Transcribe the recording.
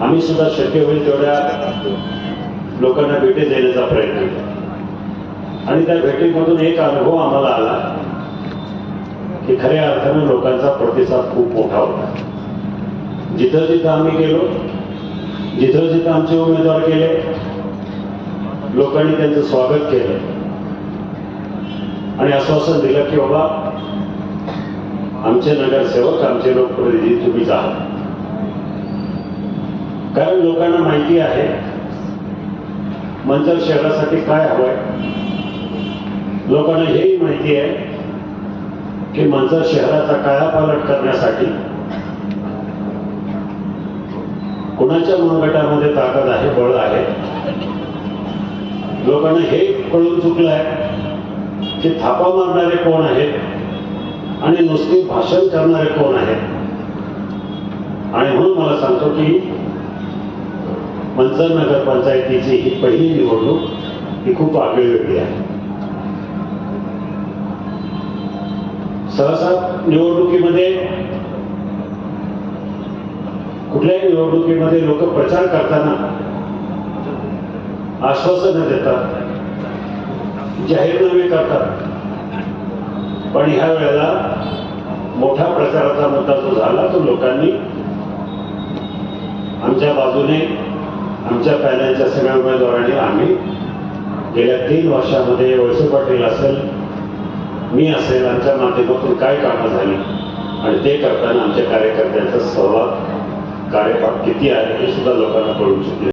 आम्ही सुद्धा शक्य होईल तेवढ्या लोकांना भेटी देण्याचा प्रयत्न केला. आणि त्या भेटीमधून एक अनुभव आम्हाला आला की खऱ्या अर्थानं लोकांचा प्रतिसाद खूप मोठा होता. जिथं जिथं आम्ही गेलो जिथं जिथं आमचे उमेदवार केले लोकांनी त्यांचं स्वागत केलं. आणि आश्वासन दिलं की बाबा आमचे नगरसेवक आमचे लोकप्रतिनिधी तुम्ही जा. कारण लोकांना माहिती आहे मंचर शहरासाठी काय हवंय? लोकांना हेही माहिती आहे की मंचर शहराचा कायापालट करण्यासाठी कुणाच्या मनगटामध्ये ताकद आहे बळ आहे? लोकांना हे कळून चुकलं आहे की थापा मारणारे कोण आहेत आणि नुसती भाषण करणारे कोण आहेत? आणि म्हणून मला सांगतो की मंचर नगरपंचायतीची ही पहिली निवडणूक ही खूप आगळीवेगळी आहे. सहसा निवडणुकीमध्ये कुठल्याही निवडणुकीमध्ये लोक प्रचार करताना आश्वासनं देतात जाहीरनामे करतात. पण ह्या वेळेला मोठा प्रचाराचा मुद्दा जो झाला तो लोकांनी आमच्या बाजूने आमच्या पॅनलच्या सगळ्या उमेदवारांनी आम्ही गेल्या तीन वर्षामध्ये वळसे पाटील असेल मी असेल आमच्या माध्यमातून काय कामं झाली. आणि ते करताना आमच्या कार्यकर्त्यांचा सहभाग कार्यभाग किती आहे हे सुद्धा लोकांना कळू शकले